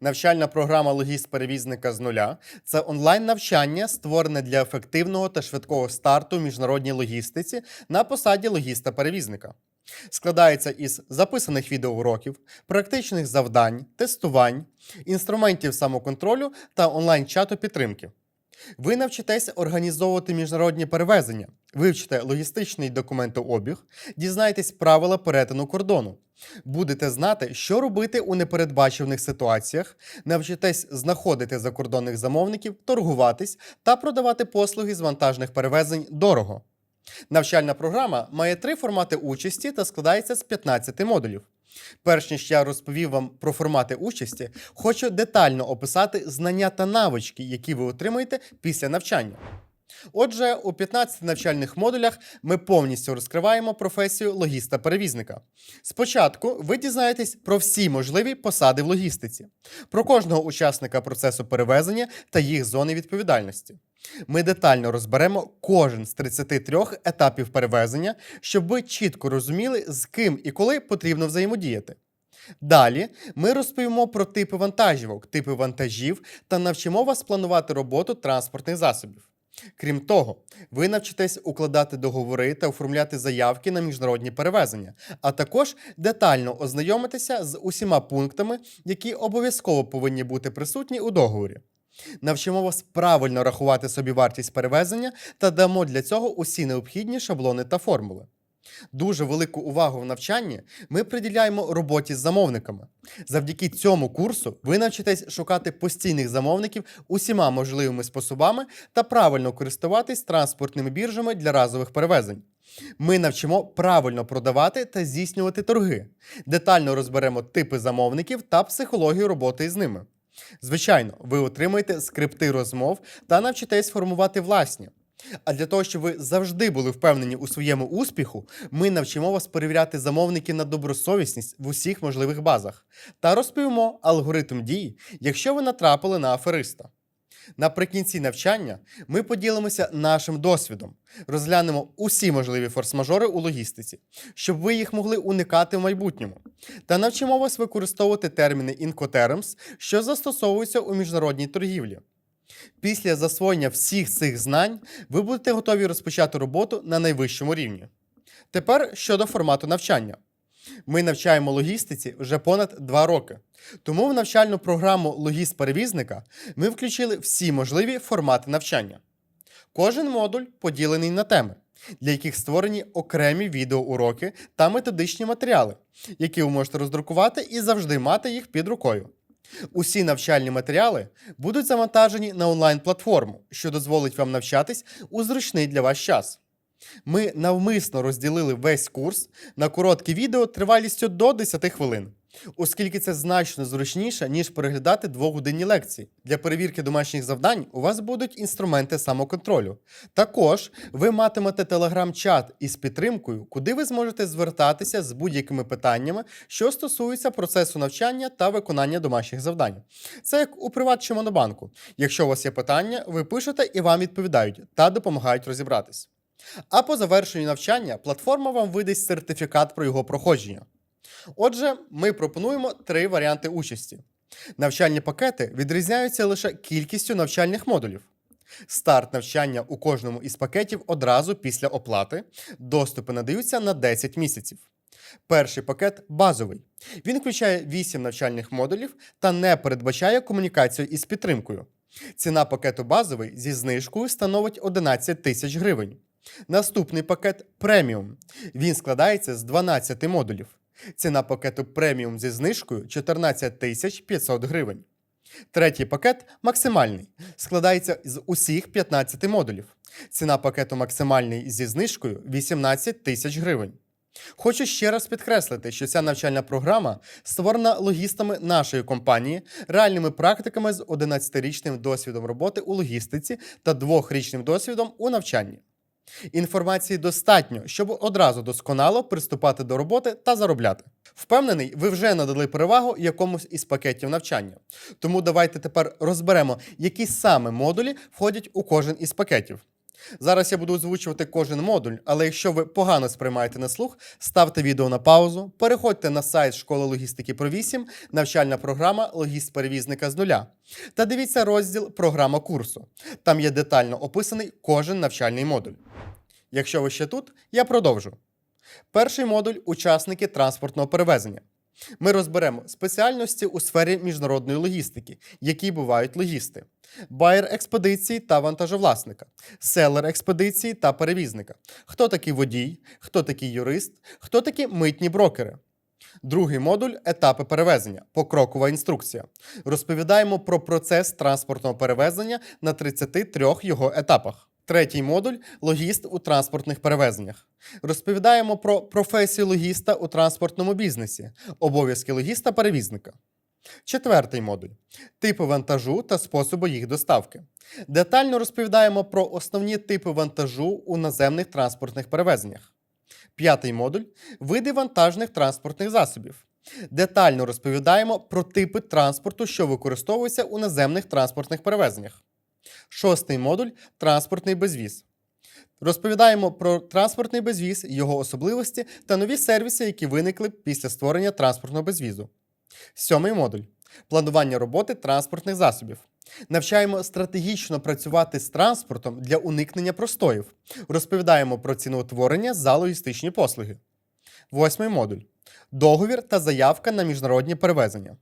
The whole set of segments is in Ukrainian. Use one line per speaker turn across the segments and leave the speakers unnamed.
Навчальна програма Логіст перевізника з нуля це онлайн-навчання, створене для ефективного та швидкого старту в міжнародній логістиці на посаді логіста-перевізника. Складається із записаних відеоуроків, практичних завдань, тестувань, інструментів самоконтролю та онлайн-чату підтримки. Ви навчитеся організовувати міжнародні перевезення, вивчите логістичний документообіг, дізнаєтесь правила перетину кордону, будете знати, що робити у непередбачених ситуаціях, навчитесь знаходити закордонних замовників, торгуватись та продавати послуги з вантажних перевезень дорого. Навчальна програма має три формати участі та складається з 15 модулів. Перш ніж я розповів вам про формати участі, хочу детально описати знання та навички, які ви отримаєте після навчання. Отже, у 15 навчальних модулях ми повністю розкриваємо професію логіста-перевізника. Спочатку ви дізнаєтесь про всі можливі посади в логістиці, про кожного учасника процесу перевезення та їх зони відповідальності. Ми детально розберемо кожен з 33 етапів перевезення, щоб ви чітко розуміли, з ким і коли потрібно взаємодіяти. Далі ми розповімо про типи вантажівок, типи вантажів та навчимо вас планувати роботу транспортних засобів. Крім того, ви навчитесь укладати договори та оформляти заявки на міжнародні перевезення, а також детально ознайомитися з усіма пунктами, які обов'язково повинні бути присутні у договорі. Навчимо вас правильно рахувати собі вартість перевезення та дамо для цього усі необхідні шаблони та формули. Дуже велику увагу в навчанні ми приділяємо роботі з замовниками. Завдяки цьому курсу ви навчитесь шукати постійних замовників усіма можливими способами та правильно користуватись транспортними біржами для разових перевезень. Ми навчимо правильно продавати та здійснювати торги. Детально розберемо типи замовників та психологію роботи з ними. Звичайно, ви отримаєте скрипти розмов та навчитесь формувати власні. А для того, щоб ви завжди були впевнені у своєму успіху, ми навчимо вас перевіряти замовників на добросовісність в усіх можливих базах та розповімо алгоритм дій, якщо ви натрапили на афериста. Наприкінці навчання ми поділимося нашим досвідом, розглянемо усі можливі форс-мажори у логістиці, щоб ви їх могли уникати в майбутньому, та навчимо вас використовувати терміни Incoterms, що застосовуються у міжнародній торгівлі. Після засвоєння всіх цих знань ви будете готові розпочати роботу на найвищому рівні. Тепер щодо формату навчання. Ми навчаємо логістиці вже понад два роки. Тому в навчальну програму Логіст-перевізника ми включили всі можливі формати навчання. Кожен модуль поділений на теми, для яких створені окремі відеоуроки та методичні матеріали, які ви можете роздрукувати і завжди мати їх під рукою. Усі навчальні матеріали будуть завантажені на онлайн-платформу, що дозволить вам навчатись у зручний для вас час. Ми навмисно розділили весь курс на короткі відео тривалістю до 10 хвилин, оскільки це значно зручніше, ніж переглядати двогодинні лекції. Для перевірки домашніх завдань у вас будуть інструменти самоконтролю. Також ви матимете телеграм-чат із підтримкою, куди ви зможете звертатися з будь-якими питаннями, що стосуються процесу навчання та виконання домашніх завдань. Це як у приват чи монобанку. Якщо у вас є питання, ви пишете і вам відповідають та допомагають розібратись. А по завершенню навчання платформа вам видасть сертифікат про його проходження. Отже, ми пропонуємо три варіанти участі. Навчальні пакети відрізняються лише кількістю навчальних модулів. Старт навчання у кожному із пакетів одразу після оплати. Доступи надаються на 10 місяців. Перший пакет базовий. Він включає 8 навчальних модулів та не передбачає комунікацію із підтримкою. Ціна пакету базовий зі знижкою становить 11 тисяч гривень. Наступний пакет преміум. Він складається з 12 модулів. Ціна пакету преміум зі знижкою 14 тисяч 500 гривень. Третій пакет максимальний. Складається з усіх 15 модулів. Ціна пакету максимальний зі знижкою 18 тисяч гривень. Хочу ще раз підкреслити, що ця навчальна програма створена логістами нашої компанії, реальними практиками з 11-річним досвідом роботи у логістиці та 2-річним досвідом у навчанні. Інформації достатньо, щоб одразу досконало приступати до роботи та заробляти. Впевнений, ви вже надали перевагу якомусь із пакетів навчання. Тому давайте тепер розберемо, які саме модулі входять у кожен із пакетів. Зараз я буду озвучувати кожен модуль, але якщо ви погано сприймаєте на слух, ставте відео на паузу, переходьте на сайт школи логістики про 8, навчальна програма Логіст перевізника з нуля. Та дивіться розділ Програма курсу. Там є детально описаний кожен навчальний модуль. Якщо ви ще тут, я продовжу. Перший модуль учасники транспортного перевезення. Ми розберемо спеціальності у сфері міжнародної логістики, які бувають логісти, байер експедиції та вантажовласника, селер експедиції та перевізника, хто такий водій, хто такий юрист, хто такі митні брокери. Другий модуль етапи перевезення, покрокова інструкція. Розповідаємо про процес транспортного перевезення на 33 його етапах. Третій модуль логіст у транспортних перевезеннях. Розповідаємо про професію логіста у транспортному бізнесі, обов'язки логіста-перевізника. Четвертий модуль типи вантажу та способи їх доставки. Детально розповідаємо про основні типи вантажу у наземних транспортних перевезеннях. П'ятий модуль види вантажних транспортних засобів. Детально розповідаємо про типи транспорту, що використовуються у наземних транспортних перевезеннях. Шостий модуль транспортний безвіз. Розповідаємо про транспортний безвіз, його особливості та нові сервіси, які виникли після створення транспортного безвізу. Сьомий модуль планування роботи транспортних засобів. Навчаємо стратегічно працювати з транспортом для уникнення простоїв. Розповідаємо про ціноутворення за логістичні послуги. Восьмий модуль договір та заявка на міжнародні перевезення.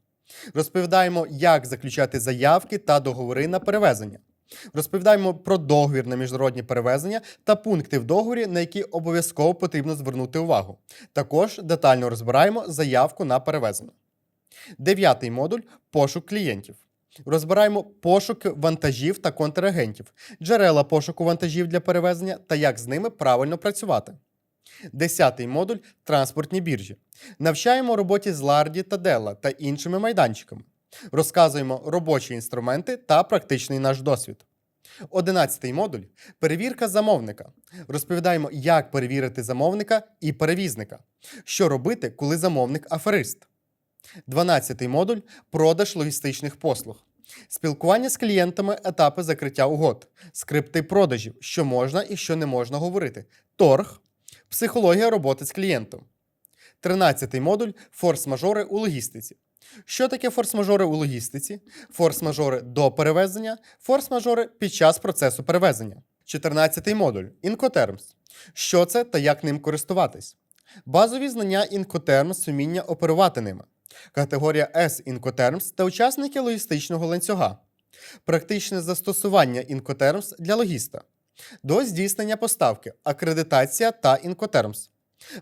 Розповідаємо, як заключати заявки та договори на перевезення. Розповідаємо про договір на міжнародні перевезення та пункти в договорі, на які обов'язково потрібно звернути увагу. Також детально розбираємо заявку на перевезення. Дев'ятий модуль пошук клієнтів. Розбираємо пошук вантажів та контрагентів, джерела пошуку вантажів для перевезення та як з ними правильно працювати. Десятий модуль транспортні біржі. Навчаємо роботі з Ларді та Делла та іншими майданчиками. Розказуємо робочі інструменти та практичний наш досвід. Одинадцятий модуль перевірка замовника. Розповідаємо, як перевірити замовника і перевізника. Що робити, коли замовник аферист. 12 модуль продаж логістичних послуг. Спілкування з клієнтами, етапи закриття угод, скрипти продажів, що можна і що не можна говорити, торг, психологія роботи з клієнтом. 13 модуль форс-мажори у логістиці. Що таке форс-мажори у логістиці? Форс-мажори до перевезення, форс-мажори під час процесу перевезення. 14 модуль Incoterms. Що це та як ним користуватись? Базові знання Incoterms, вміння оперувати ними. Категорія S Incoterms та учасники логістичного ланцюга. Практичне застосування Incoterms для логіста. До здійснення поставки, акредитація та Incoterms.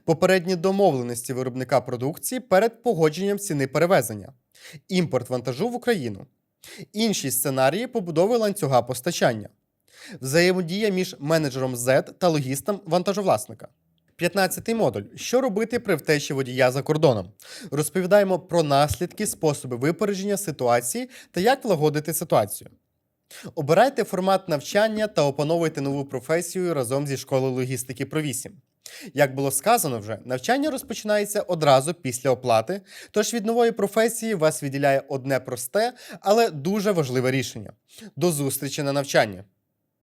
Попередні домовленості виробника продукції перед погодженням ціни перевезення. Імпорт вантажу в Україну. Інші сценарії побудови ланцюга постачання. Взаємодія між менеджером Z та логістом вантажовласника. 15 модуль. Що робити при втечі водія за кордоном? Розповідаємо про наслідки, способи випередження ситуації та як влагодити ситуацію. Обирайте формат навчання та опановуйте нову професію разом зі школою логістики про 8. Як було сказано вже, навчання розпочинається одразу після оплати, тож від нової професії вас відділяє одне просте, але дуже важливе рішення. До зустрічі на навчанні!